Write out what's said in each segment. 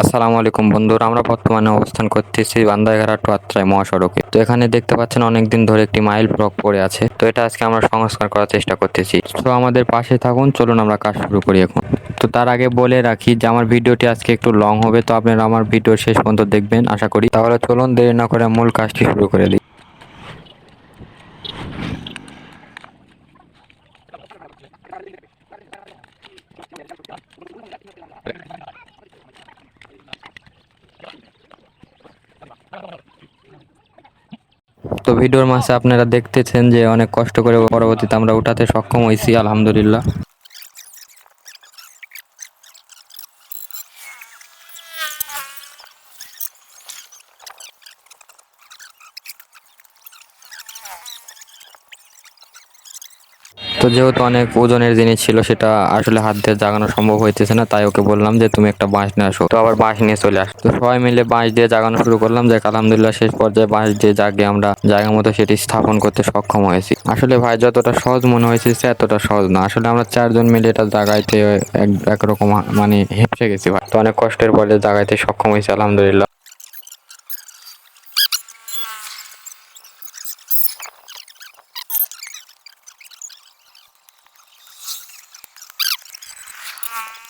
আসসালামু আলাইকুম বন্ধুরা, আমরা বর্তমানে অবস্থান করতেছি বান্দাইঘাটা টু আত্রাই মহাসড়কে। তো এখানে দেখতে পাচ্ছেন অনেকদিন ধরে একটি মাইল ব্লক পড়ে আছে। তো এটা আজকে আমরা সংস্কার করার চেষ্টা করতেছি। তো আমাদের পাশে থাকুন, চলুন আমরা কাজ শুরু করি এখন। তো তার আগে বলে রাখি যে আমার ভিডিওটি আজকে একটু লং হবে, তো আপনারা আমার ভিডিও শেষ পর্যন্ত দেখবেন, আশা করি। তাহলে চলুন, দেরি না করে মূল কাজটি শুরু করে দিই। তো ভিডিওর মাঝে আপনারা দেখতেছেন যে অনেক কষ্ট করে পরবর্তীতে আমরা উঠাতে সক্ষম হয়েছি, আলহামদুলিল্লাহ। তো যেহেতু অনেক ওজনের জিনিস ছিল, সেটা আসলে হাত দিয়ে জাগানো সম্ভব হইতেছে না, তাই ওকে বললাম যে তুমি একটা বাঁশ নিয়ে আসো। তো আবার বাঁশ নিয়ে চলে আস তো সবাই মিলে বাঁশ দিয়ে জাগানো শুরু করলাম যে আলহামদুলিল্লাহ শেষ পর্যায়ে বাঁশ দিয়ে জাগে আমরা জায়গা মতো সেটি স্থাপন করতে সক্ষম হয়েছি। আসলে ভাই, যতটা সহজ মনে হয়েছে এতটা সহজ না। আসলে আমরা চারজন মিলে এটা জাগাইতে এক একরকম মানে হেপসে গেছি ভাই। তো অনেক কষ্টের পরে জাগাইতে সক্ষম হয়েছি, আলহামদুলিল্লাহ। Thank you.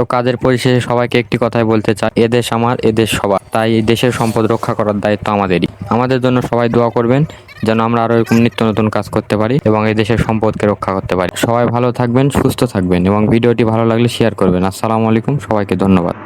তো কাজের পরিশেষে সবাইকে একটি কথাই বলতে চাই এদেশ আমার এদেশ সবার। তাই এই দেশের সম্পদ রক্ষা করার দায়িত্ব আমাদেরই। আমাদের জন্য সবাই দোয়া করবেন যেন আমরা আরও এরকম নিত্য নতুন কাজ করতে পারি এবং এই দেশের সম্পদকে রক্ষা করতে পারি। সবাই ভালো থাকবেন, সুস্থ থাকবেন এবং ভিডিওটি ভালো লাগলে শেয়ার করবেন। আসসালামু আলাইকুম, সবাইকে ধন্যবাদ।